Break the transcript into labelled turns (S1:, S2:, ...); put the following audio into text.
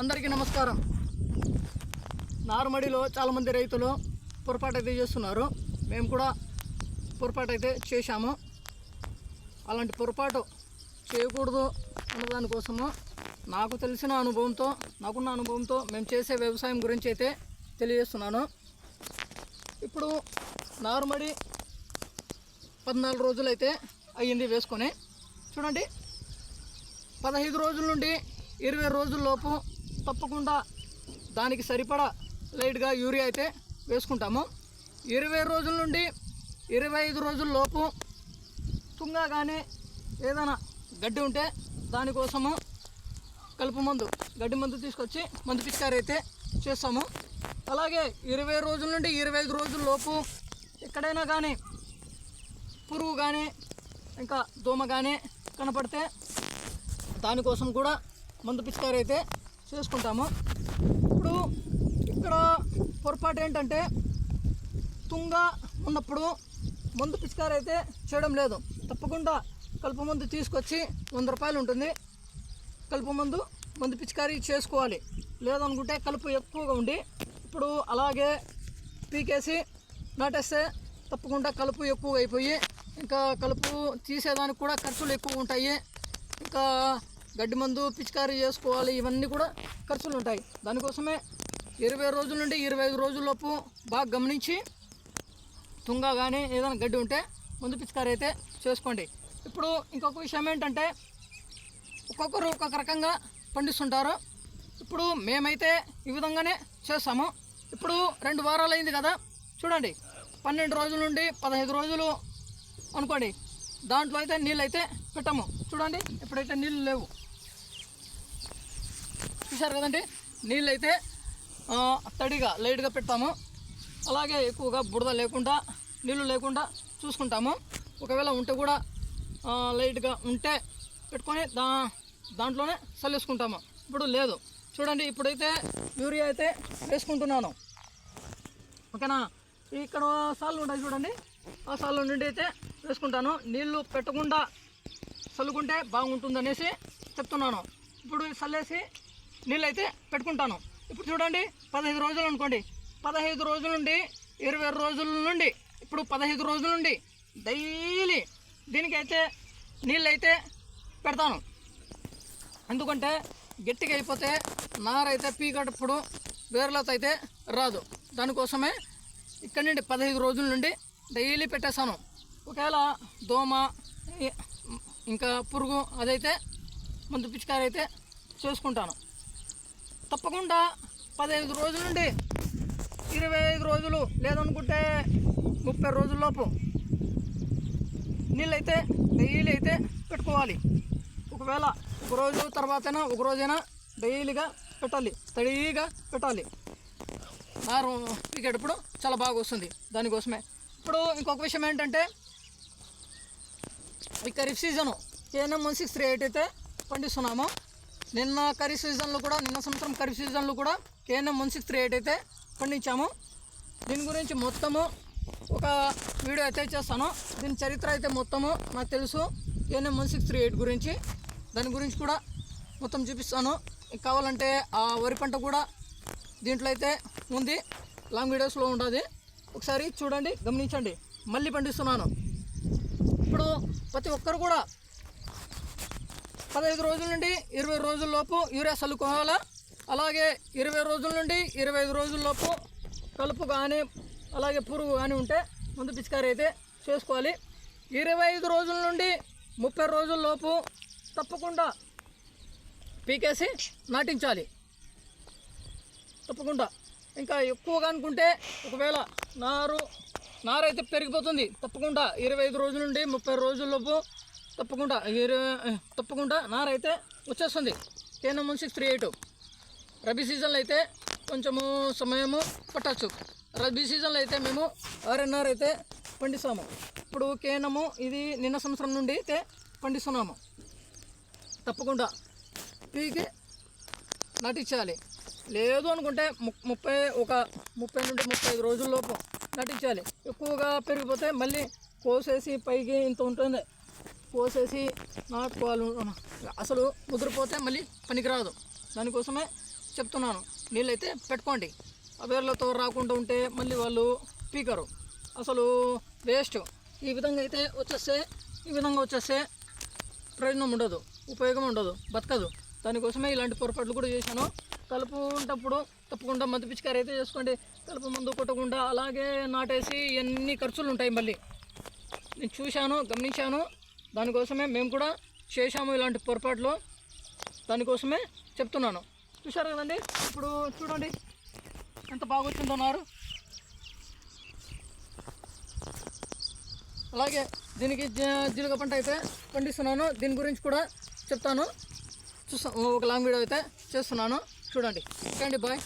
S1: అందరికీ నమస్కారం. నారుమడిలో చాలామంది రైతులు పొరపాటు అయితే చేస్తున్నారు. మేము కూడా పొరపాటు అయితే చేశాము. అలాంటి పొరపాటు చేయకూడదు అన్నదానికోసము నాకు తెలిసిన అనుభవంతో నాకున్న అనుభవంతో మేము చేసే వ్యవసాయం గురించి అయితే తెలియజేస్తున్నాను. ఇప్పుడు నారుమడి పద్నాలుగు రోజులైతే అయ్యింది వేసుకొని. చూడండి పదహైదు రోజుల నుండి ఇరవై రోజుల లోపు తప్పకుండా దానికి సరిపడా లైట్గా యూరియా అయితే వేసుకుంటాము. ఇరవై రోజుల నుండి ఇరవై ఐదు రోజుల లోపు తుంగ కానీ ఏదైనా గడ్డి ఉంటే దానికోసము కలుపు మందు గడ్డి మందు తీసుకొచ్చి మందు పిచికారి అయితే చేస్తాము. అలాగే ఇరవై రోజుల నుండి ఇరవై ఐదు రోజుల లోపు ఎక్కడైనా కానీ పురుగు కానీ ఇంకా దోమ కానీ కనపడితే దానికోసం కూడా మందు పిచికారి అయితే చేసుకుంటాము. ఇప్పుడు ఇక్కడ పొరపాటు ఏంటంటే తుంగ ఉన్నప్పుడు మందు పిచికారి అయితే చేయడం లేదు. తప్పకుండా కలుపు మందు తీసుకొచ్చి వంద రూపాయలు ఉంటుంది. కలుపు మందు మందు పిచికారీ చేసుకోవాలి. లేదనుకుంటే కలుపు ఎక్కువగా ఉండి ఇప్పుడు అలాగే పీకేసి నాటేస్తే తప్పకుండా కలుపు ఎక్కువ అయిపోయి ఇంకా కలుపు తీసేదానికి కూడా ఖర్చులు ఎక్కువ ఉంటాయి. ఇంకా గడ్డి మందు పిచికారీ చేసుకోవాలి ఇవన్నీ కూడా ఖర్చులు ఉంటాయి. దానికోసమే ఇరవై రోజుల నుండి ఇరవై ఐదు రోజుల్లోపు బాగా గమనించి తుంగ కానీ ఏదైనా గడ్డి ఉంటే ముందు పిచికారీ అయితే చేసుకోండి. ఇప్పుడు ఇంకొక విషయం ఏంటంటే ఒక్కొక్కరు ఒక్కొక్క రకంగా పండిస్తుంటారు. ఇప్పుడు మేమైతే ఈ విధంగానే చేస్తాము. ఇప్పుడు రెండు వారాలు అయింది కదా చూడండి. పన్నెండు రోజుల నుండి పదహైదు రోజులు అనుకోండి. దాంట్లో అయితే నీళ్ళు అయితే పెట్టాము. చూడండి ఇప్పుడైతే నీళ్ళు లేవు. చూశారు కదండి? నీళ్ళు అయితే తడిగా లైట్గా పెడతాము. అలాగే ఎక్కువగా బురద లేకుండా నీళ్ళు లేకుండా చూసుకుంటాము. ఒకవేళ ఉంటే కూడా లైట్గా ఉంటే పెట్టుకొని దా దాంట్లోనే చల్లేసుకుంటాము. ఇప్పుడు లేదు. చూడండి ఇప్పుడైతే యూరియా అయితే వేసుకుంటున్నాను. ఓకేనా? ఇక్కడ సార్లు ఉంటాయి చూడండి. ఆ సార్లు నుండి అయితే వేసుకుంటాను. నీళ్ళు పెట్టకుండా చల్లుకుంటే బాగుంటుందనేసి చెప్తున్నాను. ఇప్పుడు చల్లేసి నీళ్ళు అయితే పెట్టుకుంటాను. ఇప్పుడు చూడండి పదహైదు రోజులు అనుకోండి. పదహైదు రోజుల నుండి ఇరవై రోజుల నుండి ఇప్పుడు పదహైదు రోజుల నుండి డైలీ దీనికైతే నీళ్ళు అయితే పెడతాను. ఎందుకంటే గట్టిగా అయిపోతే నారైతే పీకటప్పుడు వేర్లతో అయితే రాదు. దానికోసమే ఇక్కడి నుండి పదహైదు రోజుల నుండి డైలీ పెట్టేస్తాను ఒకవేళ దోమ ఇంకా పురుగు అదైతే మందు పిచికారి అయితే చేసుకుంటాను. తప్పకుండా పదహైదు రోజుల నుండి ఇరవై ఐదు రోజులు లేదనుకుంటే ముప్పై రోజుల్లోపు నీళ్ళైతే డైలీ అయితే పెట్టుకోవాలి. ఒకవేళ ఒక రోజు తర్వాతైనా ఒక రోజైనా డైలీగా పెట్టాలి తడిగా పెట్టాలి. నారు పీకేటప్పుడు చాలా బాగా వస్తుంది. దానికోసమే. ఇప్పుడు ఇంకొక విషయం ఏంటంటే ఈ kharif season KNM one six three eight అయితే పండిస్తున్నాము. నిన్న ఖరీఫ్ సీజన్లో కూడా నిన్న సంవత్సరం ఖరీఫ్ సీజన్లో కూడా KNM one six three eight అయితే పండించాము. దీని గురించి మొత్తము ఒక వీడియో అయితే చేస్తాను. దీని చరిత్ర అయితే మొత్తము నాకు తెలుసు KNM one six three eight గురించి. దాని గురించి కూడా మొత్తం చూపిస్తాను. కావాలంటే ఆ వరి పంట కూడా దీంట్లో అయితే ఉంది. లాంగ్ వీడియోస్లో ఉంటుంది ఒకసారి చూడండి గమనించండి. మళ్ళీ పండిస్తున్నాను. ఇప్పుడు ప్రతి ఒక్కరు కూడా పదహైదు రోజుల నుండి ఇరవై రోజుల లోపు యూరియా చల్లుకోవాలా అలాగే ఇరవై రోజుల నుండి ఇరవై ఐదు రోజుల లోపు కలుపు కానీ అలాగే పురుగు కానీ ఉంటే ముందు పిచికారీ అయితే చేసుకోవాలి. ఇరవై ఐదు రోజుల నుండి ముప్పై రోజుల లోపు తప్పకుండా పీకేసి నాటించాలి. తప్పకుండా. ఇంకా ఎక్కువగా అనుకుంటే ఒకవేళ నారు నారైతే పెరిగిపోతుంది. తప్పకుండా ఇరవై ఐదు రోజుల నుండి ముప్పై రోజుల్లోపు తప్పకుండా తప్పకుండా నారైతే అయితే వచ్చేస్తుంది. KNM one six three eight. Rabi సీజన్లో అయితే కొంచెము సమయము పట్టచ్చు. రబీ సీజన్లో అయితే మేము ఆర్ఎన్ఆర్ అయితే పండిస్తాము. ఇప్పుడు కేనము ఇది నిన్న సంవత్సరం నుండి అయితే పండిస్తున్నాము. తప్పకుండా. పీకి నటించాలి. లేదు అనుకుంటే ము- ముప్పై ఒక ముప్పై నుండి ముప్పై ఐదు రోజుల్లోపు నటించాలి. ఎక్కువగా పెరిగిపోతే మళ్ళీ కోసేసి పైకి ఇంత ఉంటుంది. పోసేసి నాటుకోవాలి అసలు ముదిరిపోతే మళ్ళీ పనికిరాదు. దానికోసమే చెప్తున్నాను. నీళ్ళైతే పెట్టుకోండి. ఆ వేర్లతో రాకుండా ఉంటే మళ్ళీ వాళ్ళు పీకరు. అసలు వేస్ట్. ఈ విధంగా అయితే వచ్చేస్తే ఈ విధంగా వచ్చేస్తే ప్రయోజనం ఉండదు. ఉపయోగం ఉండదు. బతకదు. దానికోసమే ఇలాంటి పొరపాట్లు కూడా చేశాను. కలుపు ఉంటప్పుడు తప్పకుండా మందు పిచికారి అయితే చేసుకోండి. కలుపు మందు కొట్టకుండా అలాగే నాటేసి ఎన్ని ఖర్చులు ఉంటాయి మళ్ళీ. నేను చూశాను గమనించాను. దానికోసమే మేము కూడా చేశాము ఇలాంటి పొరపాట్లు. దానికోసమే చెప్తున్నాను. చూశారు కదండి? ఇప్పుడు చూడండి. ఎంత బాగా వచ్చిందో నారు. అలాగే దీనికి జీ- జీలక పంట అయితే పండిస్తున్నాను. దీని గురించి కూడా చెప్తాను. చూస్తాను ఒక లాంగ్ వీడియో అయితే చేస్తున్నాను. చూడండి. ఓకే అండి బాయ్.